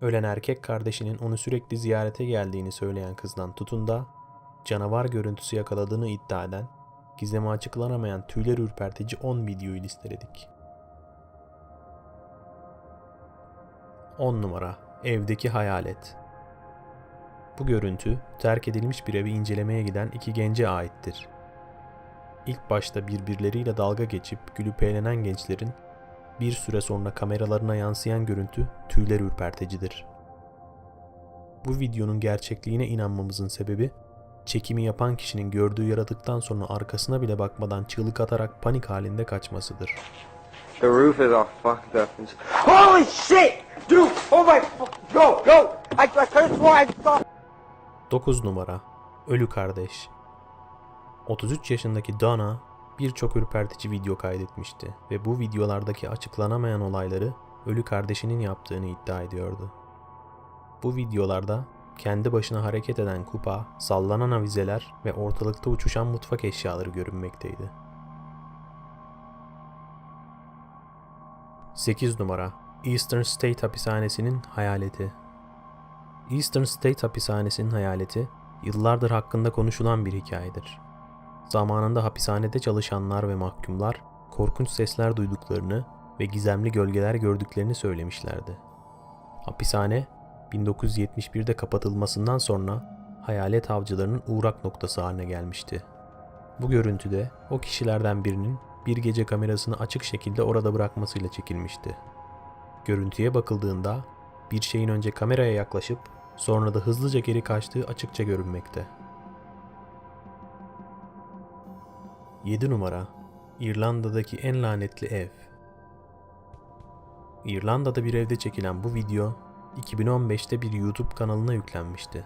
ölen erkek kardeşinin onu sürekli ziyarete geldiğini söyleyen kızdan tutun da canavar görüntüsü yakaladığını iddia eden, gizemi açıklanamayan tüyler ürpertici 10 videoyu listeledik. 10 numara Evdeki Hayalet Bu görüntü terk edilmiş bir evi incelemeye giden iki gence aittir. İlk başta birbirleriyle dalga geçip gülüp eğlenen gençlerin bir süre sonra kameralarına yansıyan görüntü tüyler ürperticidir. Bu videonun gerçekliğine inanmamızın sebebi çekimi yapan kişinin gördüğü yaratıktan sonra arkasına bile bakmadan çığlık atarak panik halinde kaçmasıdır. The roof is all fucked up. And Holy shit! Dude! Oh my... Go! Go! I, I could sworn I saw... 9 numara Ölü Kardeş 33 yaşındaki Donna birçok ürpertici video kaydetmişti ve bu videolardaki açıklanamayan olayları ölü kardeşinin yaptığını iddia ediyordu. Bu videolarda kendi başına hareket eden kupa, sallanan avizeler ve ortalıkta uçuşan mutfak eşyaları görünmekteydi. 8 numara Eastern State Hapishanesi'nin hayaleti Eastern State Hapishanesi'nin hayaleti yıllardır hakkında konuşulan bir hikayedir. Zamanında hapishanede çalışanlar ve mahkumlar korkunç sesler duyduklarını ve gizemli gölgeler gördüklerini söylemişlerdi. Hapishane 1971'de kapatılmasından sonra hayalet avcılarının uğrak noktası haline gelmişti. Bu görüntüde o kişilerden birinin bir gece kamerasını açık şekilde orada bırakmasıyla çekilmişti. Görüntüye bakıldığında bir şeyin önce kameraya yaklaşıp sonra da hızlıca geri kaçtığı açıkça görünmekte. 7 numara İrlanda'daki en lanetli ev. İrlanda'da bir evde çekilen bu video 2015'te bir YouTube kanalına yüklenmişti.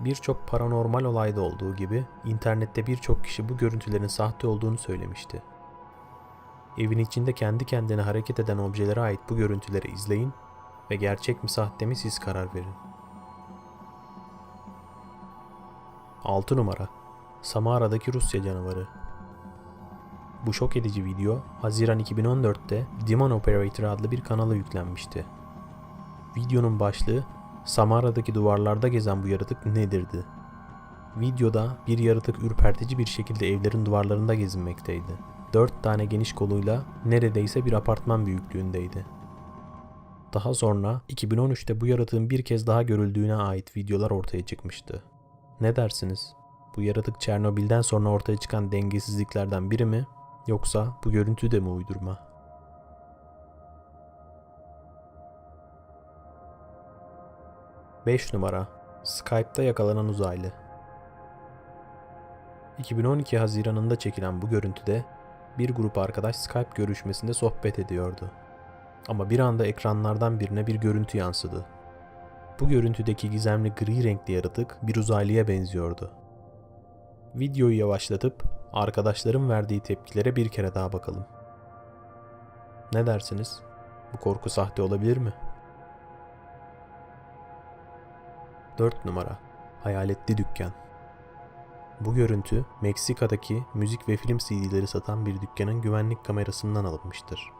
Birçok paranormal olayda olduğu gibi internette birçok kişi bu görüntülerin sahte olduğunu söylemişti. Evin içinde kendi kendine hareket eden objelere ait bu görüntüleri izleyin ve gerçek mi sahte mi siz karar verin. 6 numara Samara'daki Rusya canavarı. Bu şok edici video Haziran 2014'te Demon Operator adlı bir kanala yüklenmişti. Videonun başlığı Samara'daki duvarlarda gezen bu yaratık nedirdi? Videoda bir yaratık ürpertici bir şekilde evlerin duvarlarında gezinmekteydi. Dört tane geniş koluyla neredeyse bir apartman büyüklüğündeydi. Daha sonra 2013'te bu yaratığın bir kez daha görüldüğüne ait videolar ortaya çıkmıştı. Ne dersiniz? Bu yaratık Çernobil'den sonra ortaya çıkan dengesizliklerden biri mi? Yoksa bu görüntü de mi uydurma? Beş numara Skype'da yakalanan uzaylı 2012 Haziran'ında çekilen bu görüntüde bir grup arkadaş Skype görüşmesinde sohbet ediyordu. Ama bir anda ekranlardan birine bir görüntü yansıdı. Bu görüntüdeki gizemli gri renkli yaratık bir uzaylıya benziyordu. Videoyu yavaşlatıp arkadaşların verdiği tepkilere bir kere daha bakalım. Ne dersiniz? Bu korku sahte olabilir mi? 4 numara Hayaletli Dükkan Bu görüntü Meksika'daki müzik ve film CD'leri satan bir dükkanın güvenlik kamerasından alınmıştır.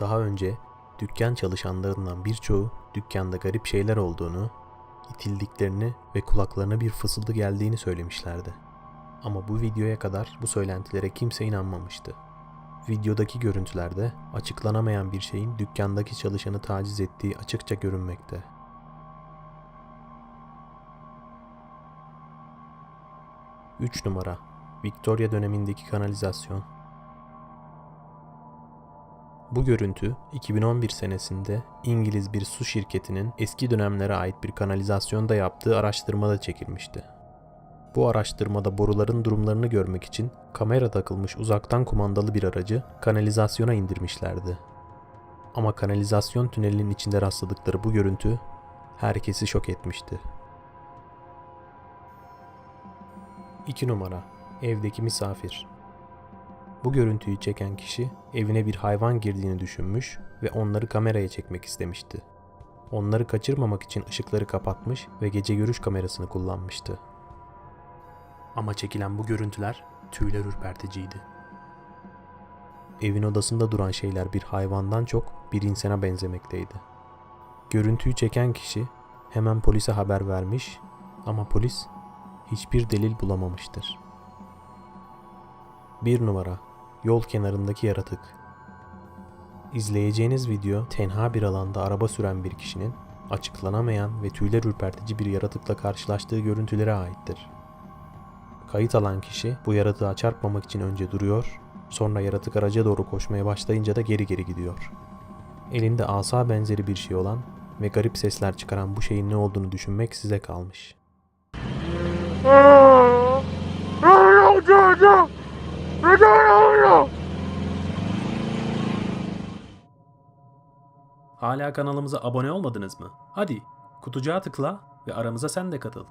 Daha önce dükkan çalışanlarından birçoğu dükkanda garip şeyler olduğunu, itildiklerini ve kulaklarına bir fısıldı geldiğini söylemişlerdi. Ama bu videoya kadar bu söylentilere kimse inanmamıştı. Videodaki görüntülerde açıklanamayan bir şeyin dükkandaki çalışanı taciz ettiği açıkça görünmekte. Üç numara Victoria dönemindeki kanalizasyon bu görüntü 2011 senesinde İngiliz bir su şirketinin eski dönemlere ait bir kanalizasyonda yaptığı araştırmada çekilmişti. Bu araştırmada boruların durumlarını görmek için kamera takılmış uzaktan kumandalı bir aracı kanalizasyona indirmişlerdi. Ama kanalizasyon tünelinin içinde rastladıkları bu görüntü herkesi şok etmişti. 2 numara Evdeki misafir bu görüntüyü çeken kişi evine bir hayvan girdiğini düşünmüş ve onları kameraya çekmek istemişti. Onları kaçırmamak için ışıkları kapatmış ve gece görüş kamerasını kullanmıştı. Ama çekilen bu görüntüler tüyler ürperticiydi. Evin odasında duran şeyler bir hayvandan çok bir insana benzemekteydi. Görüntüyü çeken kişi hemen polise haber vermiş ama polis hiçbir delil bulamamıştır. 1 numara Yol kenarındaki yaratık İzleyeceğiniz video tenha bir alanda araba süren bir kişinin açıklanamayan ve tüyler ürpertici bir yaratıkla karşılaştığı görüntülere aittir. Kayıt alan kişi bu yaratığa çarpmamak için önce duruyor, sonra yaratık araca doğru koşmaya başlayınca da geri geri gidiyor. Elinde asa benzeri bir şey olan ve garip sesler çıkaran bu şeyin ne olduğunu düşünmek size kalmış. Hala kanalımıza abone olmadınız mı? Hadi kutucuğa tıkla ve aramıza sen de katıl.